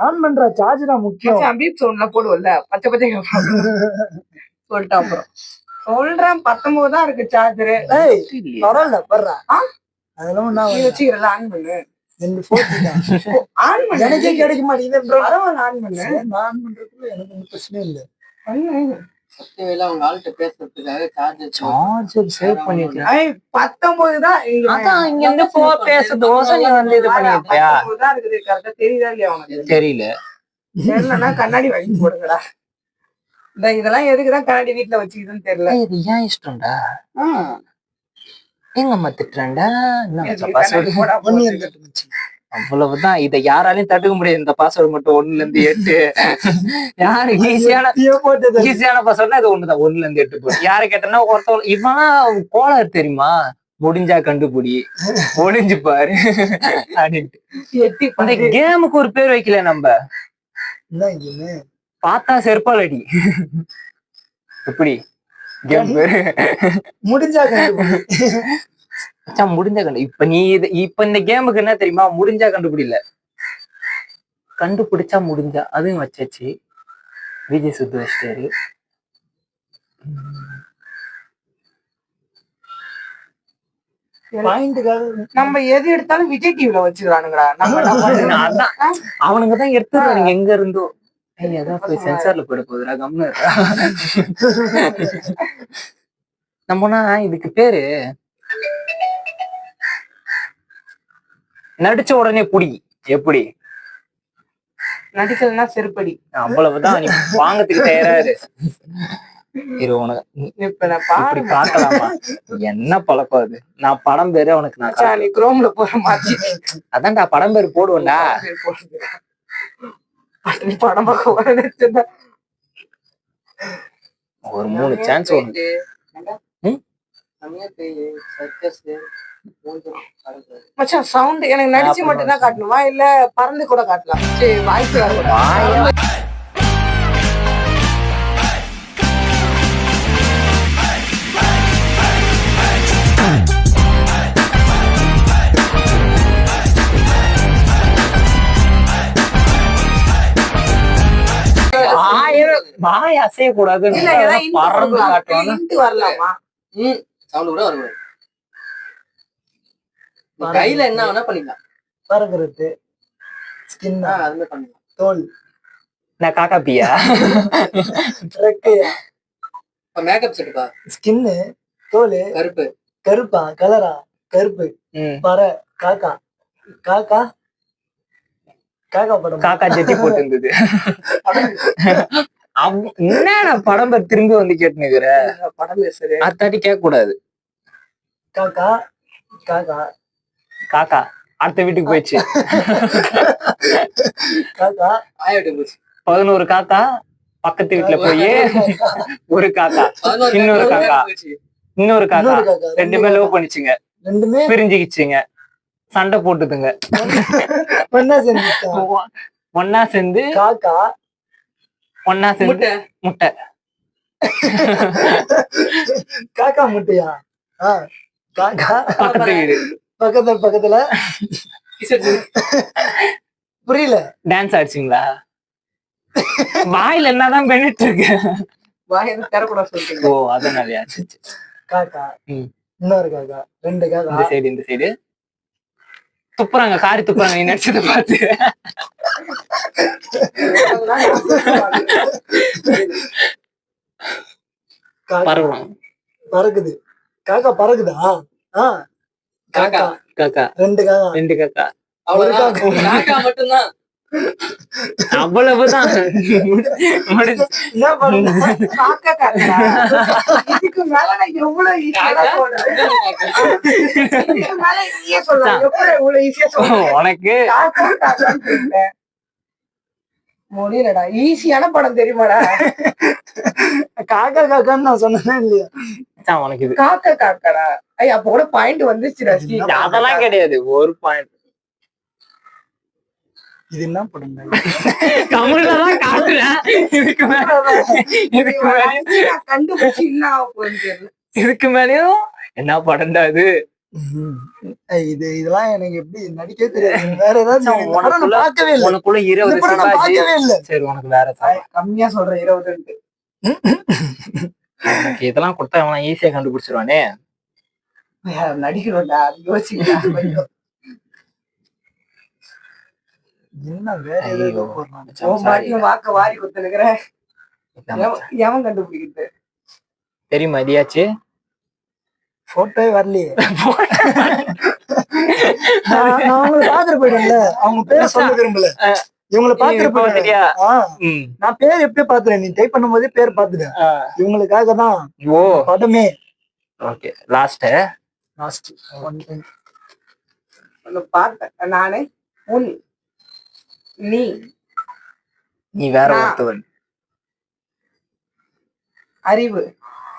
On பண்ற charge தான் முக்கியம். பீப் சவுண்ட்ல போடுவல்ல. பச்சை பச்சை சொல்லிட்டு அப்புறம். சொல்றேன் பத்தொன்பது தான் இருக்கு சார்ஜரு ஏய் பரவாயில்ல பர்றா ஆ? அதெல்லாம் ஒண்ணா நீ வச்சுக்கிறல ஆன் பண்ணு. ரெண்டு போட்டி தான் ஆன் பண்ணு. எனக்கே கிடைக்க மாட்டேங்குது. பரவாயில்ல ஆன் பண்ணு. நான் ஆன் பண்றதுக்குள்ள எனக்கு பிரச்சனை இல்லை. சத்தியவேல அவங்க ஆள்கிட்ட பேசுறதுக்காக சார்ஜர் சார்ஜர் சேவ் பண்ணிருக்கேன் பத்தொன்பது தான் இங்க அதான் இங்க இருந்து போ பேசுறதோசம் நீ வந்து இது பண்ணிருப்பியா இருக்குது கரெக்டா தெரியுதா இல்லையா உனக்கு? தெரியல. தெரியலன்னா கண்ணாடி வாங்கி போடுங்கடா. இந்த இதெல்லாம் எதுக்குதான் கண்ணாடி வீட்டுல வச்சுக்குதுன்னு தெரியல. இது ஏன் இஷ்டம்டா? எங்க அம்மா திட்டுறாண்டா என்ன போடா. அவ்வளவுதான். இத யாராலையும் தடுக்க முடியாது. இந்த பாஸ்வேர்டு மட்டும் ஒண்ணுல இருந்து எட்டு. யாரு ஈஸியான ஈஸியான பாஸ்வேர்ட்னா இது ஒண்ணுதான். ஒண்ணுல இருந்து எட்டு போய் யாரு கேட்டனா ஒருத்தவங்க இவன் கோளாறு தெரியுமா? முடிஞ்சா கண்டுபிடி. முடிஞ்சு பாரு. அப்படின்ட்டு. இந்த கேமுக்கு ஒரு பேர் வைக்கல நம்ம. பார்த்தா செருப்பால் அடி எப்படி கேம் பேரு. முடிஞ்சா மச்சான் முடிஞ்சா கண்டு இப்ப நீ இது இப்ப இந்த கேமுக்கு என்ன தெரியுமா? முடிஞ்சா கண்டுபிடில கண்டுபிடிச்சா முடிஞ்சா அதுவும் வச்சாச்சு. விஜய் சுத்து வச்சிட்டாரு நம்ம எது எடுத்தாலும் விஜய் டிவில வச்சிருக்கானுங்கடா நம்ம அவனுங்க தான் எடுத்துருவானுங்க எங்க இருந்தோ. ஏய் அதான் போய் சென்சார்ல போயிட போகுதுடா கம்னு. நம்மனா இதுக்கு பேரு நடிச்ச உடனே புடி எப்படி நடிக்கலன்னா செருப்படி அவ்வளவுதான் நீ வாங்கறதுக்கு தயாரா இரு இரு உனக்கு காட்டலாமா என்ன பழக்கம் அது நான் படம் பேரு உனக்கு நான் குரோம்ல போற மாத்தி அதான்டா படம் பேர் போடுவேன்டா நீ படம் பார்க்க. ஒரு மூணு சான்ஸ் உனக்கு மச்சான் சவுண்ட் எனக்கு நடிச்சு மட்டும் தான் காட்டணுமா இல்ல பறந்து கூட காட்டலாம் சரி வாய்ப்பு. வாயா. ஏதாவது hint பறந்து. காட்டுவாங்க hint வரலாமா ம் சவுண்ட் கூட வரக்கூடாது கையில என்ன வேணா பண்ணிக்கலாம். பறக்கிறது ஸ்கின் ஆ, அது மாதிரி பண்ணிக்கலாம் தோல். நான் காக்கா பியா? மேக்கப் செட்டுப்பா ஸ்கின்னு தோல் கருப்பு. கருப்பா கலரா கருப்பு. பற காக்கா. காக்கா? காக்கா படம். காக்கா ஜெட்டி போட்டு இருந்தது என்னடா படம் திரும்பி வந்து கேட்டுனுக்குற? படம் பேசுறது அத்தாட்டி கேட்க கூடாது காக்கா காக்கா. காக்கா அடுத்த வீட்டுக்கு போயிடுச்சு. காக்கா. ஆயிட்டு போச்சு. பதினோரு காக்கா பக்கத்து வீட்டுல போய் ஒரு காக்கா இன்னொரு காக்கா. இன்னொரு காக்கா. ரெண்டுமே லவ் பண்ணிச்சுங்க. ரெண்டுமே? பிரிஞ்சுக்கிச்சுங்க. சண்டை போட்டுதுங்க. ஒன்னா சேர்ந்து காக்கா ஒன்னா சேர்ந்து முட்டை. முட்டை. காக்கா முட்டையா? காக்கா. பக்கத்து வீடு. பக்கத்துல பக்கத்துல. புரியல. டான்ஸ் ஆடிச்சிங்களா வாயில என்னதான் பண்ணிட்டு இருக்கு? வாயில தரக்கூடாது சொல்றீங்க ஓ அதனாலயா. காக்கா. இன்னொரு காக்கா. ரெண்டு இந்த காக்கா. சைடு இந்த சைடு துப்புறாங்க காரி துப்புறாங்க நீ நடிச்சதை பார்த்து. காக்கா பரவலாம். பறக்குது. காக்கா பறக்குதா? காக்கா. காக்கா. ரெண்டு காக்கா. ரெண்டு காக்கா. அவ்வளவுதான். ஒரு காக்கா மட்டும்தான். அவ்வளவுதான். உனக்கு. முடியலடா. ஈஸியான படம் தெரியுமாடா? காக்கா காக்கான்னு நான் சொன்னேனே இல்லையா? உனக்கு இது. காக்கா காக்காடா. ஐய் அப்ப கூட பாயிண்ட் வந்துச்சுடா ஸ்ரீ. அதெல்லாம் கிடையாது. ஒரு பாயிண்ட் இது என்ன படம்? தமிழ்ல தான் காட்டுறேன். இதுக்கு மேல இதுக்கு மேல கண்டுபிடிச்சு என்ன ஆக இதுக்கு மேலயும் என்ன படம்டா இது? இது இதெல்லாம் எனக்கு எப்படி நடிக்கவே தெரியாது. வேற உனக்குள்ள- பார்க்கவே இல்லை. உனக்குள்ள இருபது பார்க்கவே இல்லை. சரி உனக்கு வேற. கம்மியா சொல்றேன் இருபது உனக்கு இதெல்லாம் கொடுத்தா அவன் ஈஸியா கண்டுபிடிச்சிருவானே? யோசிக்கலாம் கொஞ்சம். என்ன வேற. ஏதோ போடுறான் வாக்க வாரி கொடுத்துருக்குற. எவன் கண்டுபிடிக்கிறது? தெரியுமா எதையாச்சு? போட்டோவே வரலையே. அவங்கள பாத்துட்டு போயிட்டேன்ல. அவங்க பேரை சொல்ல விரும்பல இவங்கள பாத்துட்டு. நான் பேர் எப்படியே பாத்துறேன் நீ டைப் பண்ணும்போதே பேர் பாத்துட்டேன். இவங்களுக்காக தான் ஓ. படமே. Okay last last one time ஒண்ணு பார்த்தேன் நானு உன் நீ. நீ வேற. ஒருத்தவன். அறிவு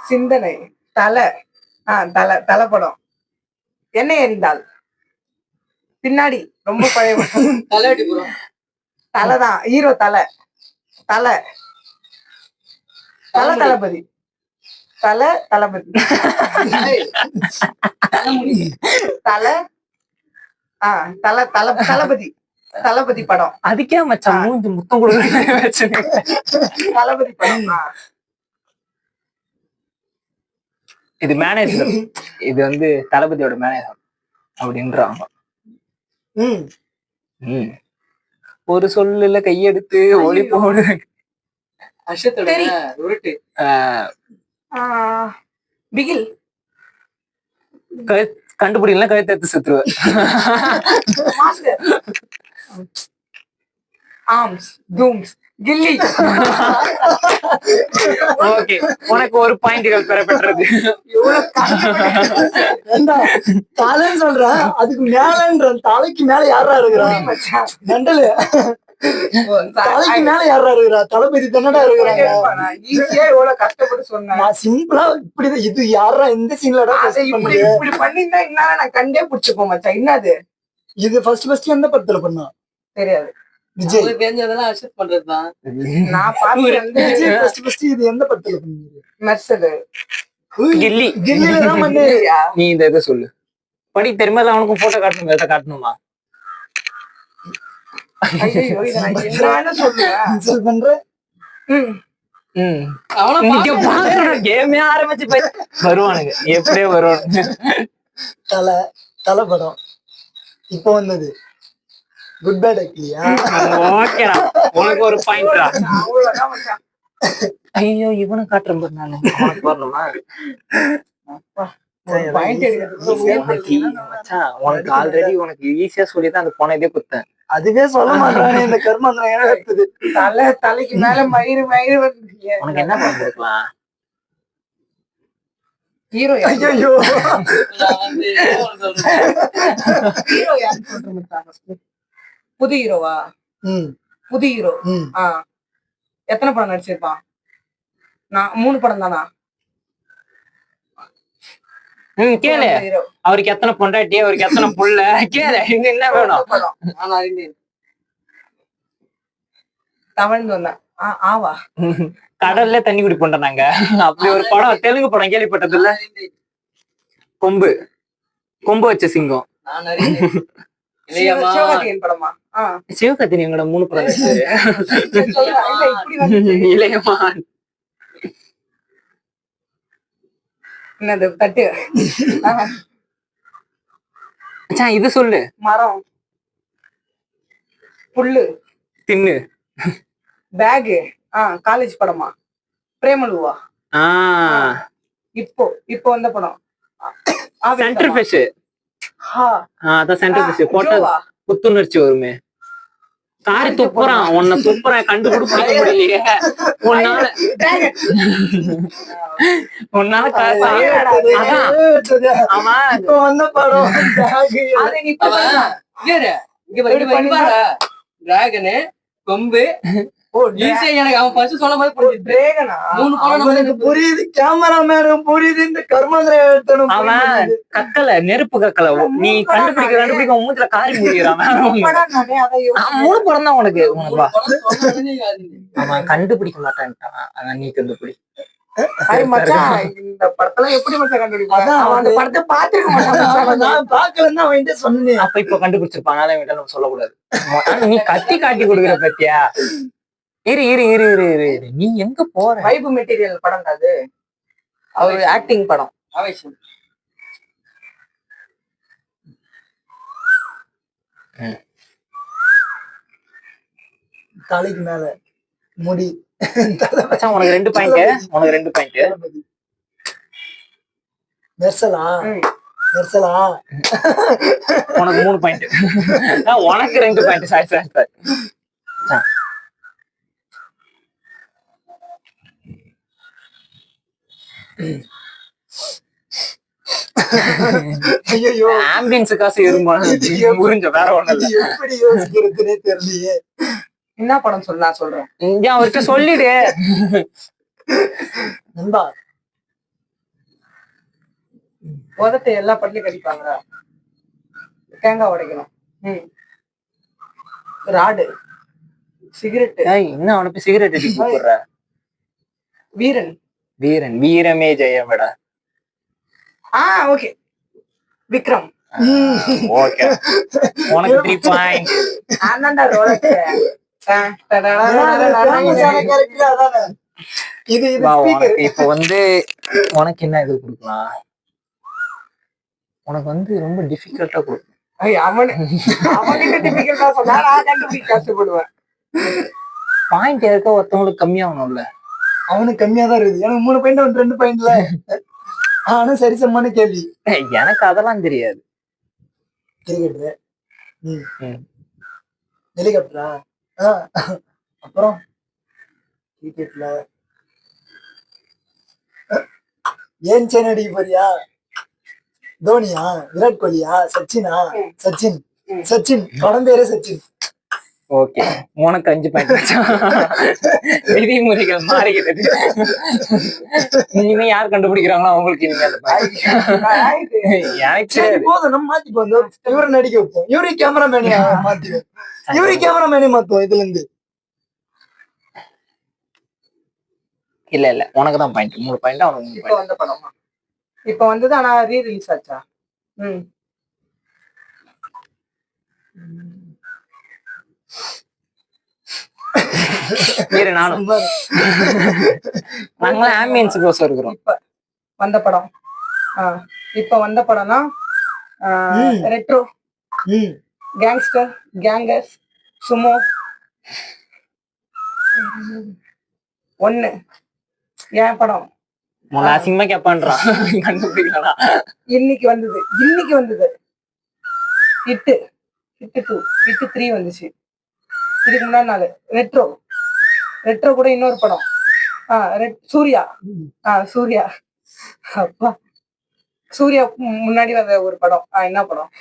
சிந்தனை தலை. ஆ தலை தலை படம் என்ன எறிந்தால் பின்னாடி ரொம்ப பழைய போறோம் தலைதான் ஹீரோ தலை. தலை. தலை தளபதி. தலை தளபதி. தலை. ஆ தலை தல தளபதி. தளபதி படம். அதுக்கே மச்சான் மூஞ்சி முத்தம் கொடுக்குறேன் தளபதி படம். இது மேனேஜர் இது வந்து தளபதியோட மேனேஜர் அப்படின்றாங்க. ஒரு சொல்லுல கையெடுத்து ஒளி போடு. உருட்டு. பிகில். கண்டுபிடிக்கலாம் கழுத்து எடுத்து சுத்துருவேன். ஆர்ம்ஸ் தூம்ஸ் கில்லி ஓகே உனக்கு ஒரு பாயிண்ட்கள் பெறப்பெற்றது. ஏண்டா தலைன்னு சொல்றேன் அதுக்கு மேலன்ற தலைக்கு மேல யாரா இருக்கிறா? நண்டலு. தலைக்கு மேல யாரா இருக்கிறா? தளபதி தானடா இருக்கிறாங்க. ஈஸியா எவ்வளவு கஷ்டப்பட்டு சொன்னேன். நான் சிம்பிளா இப்படிதான் இது யாரா இந்த சீன்லடா இப்படி இப்படி பண்ணிருந்தா என்ன நான் கண்டே புடிச்சுப்போம் மச்சான். என்னது? இது ஃபர்ஸ்ட் ஃபர்ஸ்ட் எந்த படத்துல பண்ணா தெரியாது. விஜய். தெரிஞ்சதெல்லாம் அஷத் பண்றதுதான். நான் பார்த்து வந்து விஜய் ஃபர்ஸ்ட் ஃபர்ஸ்ட் இது எந்த படத்துல பண்ணீங்க கில்லி. கில்லில தான் நீ இந்த இதை சொல்லு. படி தெரியுமா இல்ல அவனுக்கும் போட்டோ காட்டணும் இதை காட்டணுமா? ஐயோ இதை நான் என்னன்னு சொல்லுவேன். இன்சல்ட் பண்ற? ம். ம். அவனா நீங்க பாக்கணும் கேமே ஆரம்பிச்சு போய் வருவானுங்க. எப்படியே வருவானுங்க. தலை தலை படம் இப்போ வந்தது. குட் பேட் ஓகேடா உனக்கு ஒரு பாயிண்ட்டா ஐயோ இவனை காட்டுறேன் பாரு நானு வரணுமா? உனக்கு ஆல்ரெடி உனக்கு ஈஸியா சொல்லி தான் அந்த போன இதே குத்தேன் அதுவே சொல்ல மாட்டானே இந்த ஏன் எடுத்தது? தலை தலைக்கு மேல மயிறு மயிறு வந்து உனக்கு என்ன படம் கொடுக்கலாம்? ஹீரோ ஐயோ ஹீரோ சொல்றேன். புது ஹீரோவா புது ஹீரோ ஆ. எத்தனை படம் நடிச்சிருப்பான்? நான் மூணு படம் தானா? ம் கேளு. ஹீரோ. அவருக்கு எத்தனை பொண்டாட்டி அவருக்கு எத்தனை புள்ள? கேளு இன்னும் என்ன வேணும்? அறிந்தேன் தமிழ்ந்து வந்தேன். ஆ, ஆவா? கடல்ல தண்ணி குடிப்போம் நாங்க அப்படி ஒரு படம் தெலுங்கு படம் கேள்விப்பட்டது இல்ல. கொம்பு. கொம்பு வச்ச சிங்கம். படமா? சிவகத்தினி எங்களோட மூணு படம் நடிச்சது. சரி, சொல்லுடா. இல்ல இப்படி வந்து இளையமா என்னது தட்டு? ஆ, இது சொல்லு. மரம். புல்லு. தின்னு. பேகு. ஆ காலேஜ் படமா? பிரேமலுவா? ஆஹ் இப்போ இப்போ வந்த படம். சென்டர் ஃபிஷ் ஆ, அதான் சென்டர் ஃபிஷ் போட்ட? புத்துணர்ச்சி வருமே. காரி துப்புறான். உன்னை துப்புறான். கண்டுபிடிக்க முடியலையே. உன்னால உன்னால. அவன். டிராகனு கொம்பு அவன் புரியுது கேமராமேனும் புரியுது இந்த கர்மாந்திரம் எடுத்தனும் அவன் கக்கல நெருப்பு கக்கல நீ கண்டுபிடிக்க கண்டுபிடிக்க மூஞ்சில காரி. மூணு படம் தான்? உனக்கு. அவன் கண்டுபிடிக்க மாட்டான்ட்டான் அதான் நீ கண்டுபிடி. இந்த படத்தெல்லாம் எப்படி மச்சான் கண்டுபிடிப்பான்? அதான் அவன் அந்த படத்தை பாத்துருக்க மாட்டான் நான் பாக்கலன்னா சொன்னேன். அப்ப இப்ப கண்டுபிடிச்சிருப்பான். நம்ம சொல்லக்கூடாது. நீ கத்தி காட்டி கொடுக்குற பத்தியா? இரு இரு இரு இரு இரு. இரு. நீ எங்க போற? வைப் மெட்டீரியல் படம் அது. அவர் ஆக்டிங் படம். அவசியம் தலைக்கு மேல முடி. உனக்கு ரெண்டு பாயிண்ட் உனக்கு ரெண்டு பாயிண்ட் ம். மெர்சலா? உனக்கு மூணு பாயிண்ட் உனக்கு ரெண்டு பாயிண்ட் சாரி சாரி சாரி ஐயோ ஆம்பியன்ஸ் காசு எறும்பா புரிஞ்ச வேற ஒண்ணு எப்படி யோசிக்கிறதுனே தெரியலையே. என்ன படம் சொல்ல நான் சொல்றேன். இங்க அவர்கிட்ட சொல்லிடு. நண்பா. உதத்தை எல்லா படத்துலயும் கடிப்பாங்களா? தேங்காய் உடைக்கணும். ம். ராடு. சிகரெட் என்ன அவனை போய் சிகரெட் அடி கூப்பிடுற வீரன். வீரன். வீரமே ஜெயமடா ஆ ஓகே விக்ரம். ஓகே உனக்கு த்ரீ பாயிண்ட் இது ஸ்பீக்கர் உனக்கு இப்ப வந்து உனக்கு என்ன இது கொடுக்கலாம்? உனக்கு வந்து ரொம்ப டிஃபிகல்ட்டா கொடுக்கும். அவனு சொன்னா நான் கண்டுபிடிக்க கஷ்டப்படுவேன். பாயிண்ட் யாருக்கா ஒருத்தவங்களுக்கு கம்மியாகணும்ல. அவனுக்கு கம்மியா தான் இருக்குது. எனக்கு மூணு பாயிண்ட் அவனுக்கு ரெண்டு பாயிண்ட்ல ஆனா சரிசமமான கேள்வி. ஏய், எனக்கு அதெல்லாம் தெரியாது. கிரிக்கெட். ஹெலிகாப்டரா அப்புறம்? கிரிக்கெட்ல ஏன் சேன் அடிக்க போறியா? தோனியா? விராட் கோலியா? சச்சினா? சச்சின். சச்சின். படம் பேரே சச்சின். ஓகே. உனக்கு அஞ்சு பாயிண்ட் விதிமுறைகள் மாறிக்கிறது இனிமே யார் கண்டுபிடிக்கிறாங்களோ அவங்களுக்கு இனிமே point. எனக்கு. போதும் நம்ம மாத்தி போந்தோம் இவரை நடிக்க வைப்போம். இவரே கேமராமேனே மாத்திவோம் இவரே கேமராமேனே மாத்துவோம் இதுல இருந்து இல்ல இல்ல. உனக்கு தான் பாயிண்ட் மூணு பாயிண்ட் அவனுக்கு இப்ப வந்த படமா. இப்ப வந்தது ஆனா ரீ ரிலீஸ் ஆச்சா ம். வேறு நானும். நாங்களும் ஆம்பியன்ஸ் கோசம் இருக்கிறோம். இப்ப வந்த படம். ஆ, இப்ப வந்த படம்னா. ரெட்ரோ ம். கேங்ஸ்டர் கேங்கர்ஸ் சுமோ ஒண்ணு. என் படம்? அசிங்கமா கேப்பான்றான் கண்டுபிடிக்கலாம் இன்னைக்கு வந்தது. இன்னைக்கு வந்தது. Hit hit two hit three வந்துச்சு. இதுக்கு முன்னாடி நாள். ரெட்ரோ ரெட்ரோ கூட இன்னொரு படம். ஆ ரெட் சூர்யா. ஆ சூர்யா. அப்பா. சூர்யா முன்னாடி வந்த ஒரு படம். ஆ என்ன படம்?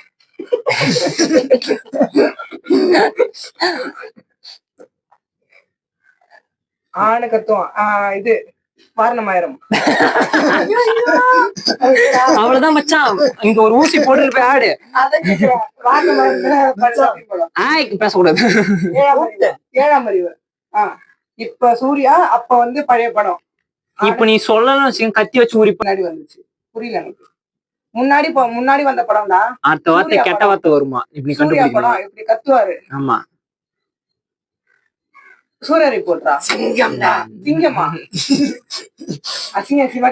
ஆணு கத்துவான். ஆ இது. வாரணமாயிரம். அவ்வளவுதான் மச்சான். இங்க ஒரு ஊசி போட்டுட்டு ஆடு. பேசக்கூடாது. ஏழாம் அறிவு. இப்ப சூர்யா அப்ப வந்து பழைய படம். இப்ப நீ சொல்லணும் வச்சுக்கோங்க, கத்தி வச்சு உரிப்ப முன்னாடி வந்துச்சு. புரியல எனக்கு. முன்னாடி முன்னாடி வந்த படம்டா. அடுத்த வார்த்தை கெட்ட. வார்த்தை வருமா? இப்படி சூர்யா கண்டுபிடிக்கணும். படம் இப்படி கத்துவாரு. ஆமா. சூர்யா ரிப்போர்ட்டா சிங்கம்டா. சிங்கமா? அசிங்க அசிங்கமா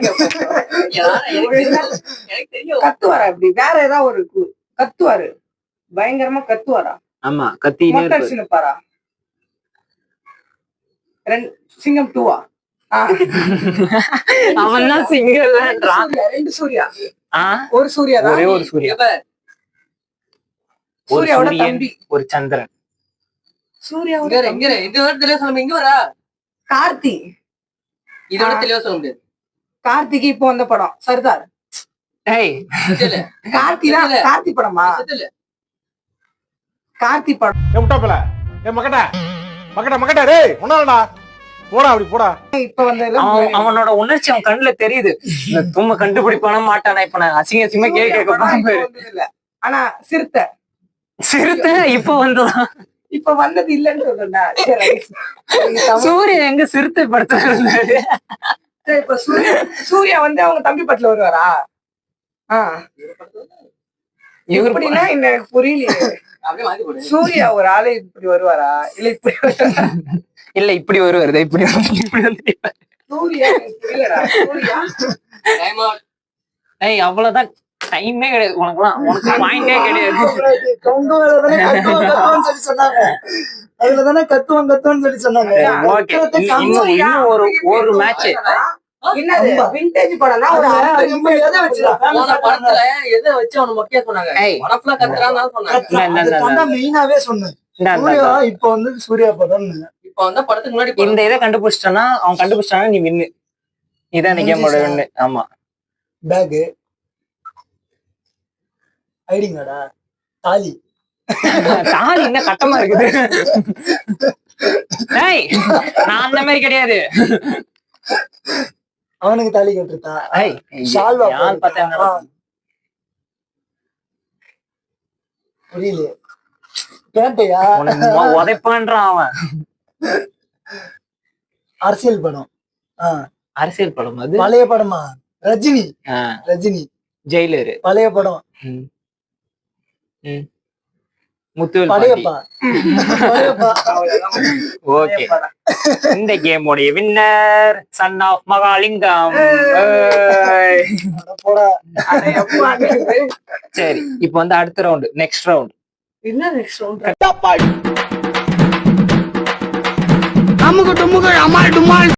கத்துவாரா இப்படி? வேற ஏதாவது ஒரு கத்துவாரு. பயங்கரமா கத்துவாரா? ஆமா அடிச்சு நிப்பாரா ரெண்டு சிங்கம் டூவா? அவன் தான் சிங்கர்ன்றான் ரெண்டு சூர்யா ஒரு சூர்யா. தான் ஒரே ஒரு சூர்யா. சூர்யாவோட ஒரு சந்திரன். சூர்யாவோட இங்க. இதோட தெளிவா சொல்ல இங்க வரா. கார்த்தி. இதோட. தெளிவா சொல்ல முடியாது. கார்த்திக்கு இப்போ வந்த படம். சர்தார் கார்த்தி தான் இல்ல. கார்த்தி படமா? செத்துல கார்த்தி படம். ஏ முட்டாப்பல. ஏ மக்கட்ட மக்கட்ட மக்கட்ட டேய் ஒன்னாலடா போடா அப்படி போடா. இப்ப அவன் அவனோட உணர்ச்சி அவன் கண்ணுல தெரியுது. தும்ம கண்டுபிடிப்பான மாட்டானா இப்ப நான் அசிங்க அசிங்கமா சூர்யா கேட்க இல்ல. ஆனா சிறுத்தை. சிறுத்தை இப்ப வந்ததான் இப்ப வந்தது இல்லன்னு தமிழ் சூரியன் எங்க சிறுத்தை படத்துல இருந்தாரு இப்ப சூர்யா சூர்யா வந்து அவங்க தம்பி படத்துல வருவாரா? ஆ. இவரு இப்படின்னா எனக்கு போடு. சூர்யா ஒரு ஆளு இப்படி வருவாரா? இல்ல இப்படி வருவாரா? இல்ல இப்படி ஒரு வருது இப்படி இப்படி வந்து சூர்யா எனக்கு புரியலடா. சூர்யா? டைம் அவுட் ஏய் அவ்வளவுதான். டைமே கிடையாது. உனக்குலாம் உனக்கு பாயிண்டே கிடையாது. சொன்னாங்க அதுல தானே கத்துவோம் கத்துவோம்னு சொல்லி சொன்னாங்க இன்னும் ஒரு ஒரு மேட்ச். விண்டேஜ் படம்னா ஒரு எதை படத்துல வச்சு அவனை மொக்கையா சொன்னாங்க? ஃபுல்லா கத்துறான்னு சொன்னாங்க. மெயினாவே சொன்னேன். சூர்யா. இப்ப வந்து சூர்யா படம் இப்ப வந்து படத்துக்கு முன்னாடி இந்த இதை கண்டுபிடிச்சிட்டானா அவன் கண்டுபிடிச்சானா நீ வின்னு. இதான் இந்த கேமோட வின்னு. ஆமா. பேக் ஐடிங்காடா தாலி. தாலி என்ன கட்டமா இருக்குது? ஏய் நான் அந்த மாதிரி கிடையாது. அவனுக்கு தாலி கட்டுருத்தா ஏய் ஷால்வா யார் பார்த்தா போட்டிருக்கா? என்னடா? புரியலையே கேட்டையா உதைப்பான்றான் அவன். அரசியல் படம். அரசியல் படம் அது? பழைய படமா? ரஜினி. ரஜினி. ஜெயிலரு. பழைய படம். முத்துவேல் ஓகே இந்த கேமோடைய வின்னர் சன் ஆஃப் மகாலிங்கம் சரி இப்போ வந்து அடுத்த ரவுண்ட் நெக்ஸ்ட் ரவுண்ட் என்ன next round? அமுக்கு டுமுக்கு அமால் டுமால்